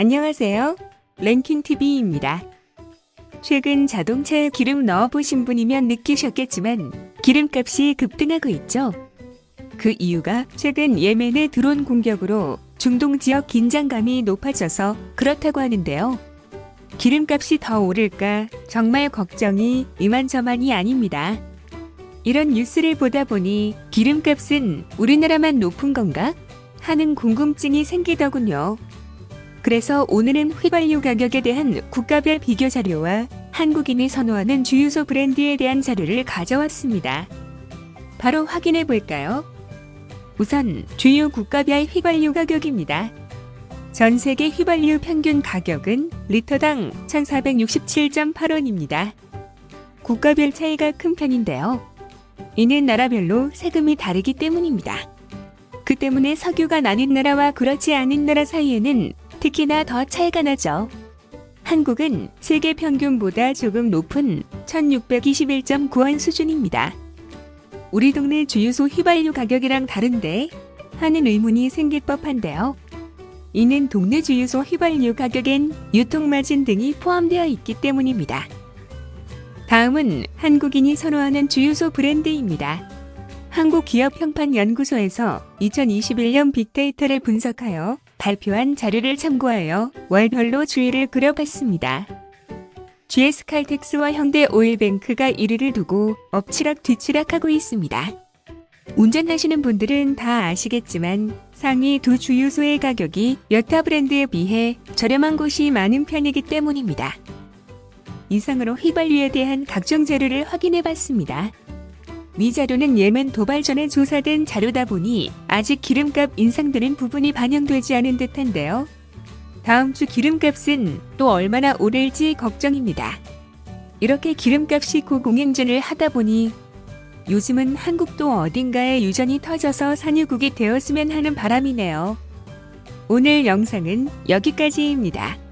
안녕하세요. 랭킹TV입니다. 최근 자동차에 기름 넣어보신 분이면 느끼셨겠지만 기름값이 급등하고 있죠. 그 이유가 최근 예멘의 드론 공격으로 중동 지역 긴장감이 높아져서 그렇다고 하는데요. 기름값이 더 오를까 정말 걱정이 이만저만이 아닙니다. 이런 뉴스를 보다 보니 기름값은 우리나라만 높은 건가? 하는 궁금증이 생기더군요. 그래서 오늘은 휘발유 가격에 대한 국가별 비교 자료와 한국인이 선호하는 주유소 브랜드에 대한 자료를 가져왔습니다. 바로 확인해 볼까요? 우선 주요 국가별 휘발유 가격입니다. 전 세계 휘발유 평균 가격은 리터당 1,467.8원입니다. 국가별 차이가 큰 편인데요. 이는 나라별로 세금이 다르기 때문입니다. 그 때문에 석유가 나는 나라와 그렇지 않은 나라 사이에는 특히나 더 차이가 나죠. 한국은 세계 평균보다 조금 높은 1621.9원 수준입니다. 우리 동네 주유소 휘발유 가격이랑 다른데 하는 의문이 생길 법한데요. 이는 동네 주유소 휘발유 가격엔 유통마진 등이 포함되어 있기 때문입니다. 다음은 한국인이 선호하는 주유소 브랜드입니다. 한국기업평판연구소에서 2021년 빅데이터를 분석하여 발표한 자료를 참고하여 월별로 주의를 그려봤습니다. GS 칼텍스와 현대 오일뱅크가 1위를 두고 엎치락 뒤치락하고 있습니다. 운전하시는 분들은 다 아시겠지만 상위 두 주유소의 가격이 여타 브랜드에 비해 저렴한 곳이 많은 편이기 때문입니다. 이상으로 휘발유에 대한 각종 자료를 확인해 봤습니다. 이 자료는 예멘 도발 전에 조사된 자료다 보니 아직 기름값 인상되는 부분이 반영되지 않은 듯한데요. 다음 주 기름값은 또 얼마나 오를지 걱정입니다. 이렇게 기름값이 고공행진을 하다 보니 요즘은 한국도 어딘가에 유전이 터져서 산유국이 되었으면 하는 바람이네요. 오늘 영상은 여기까지입니다.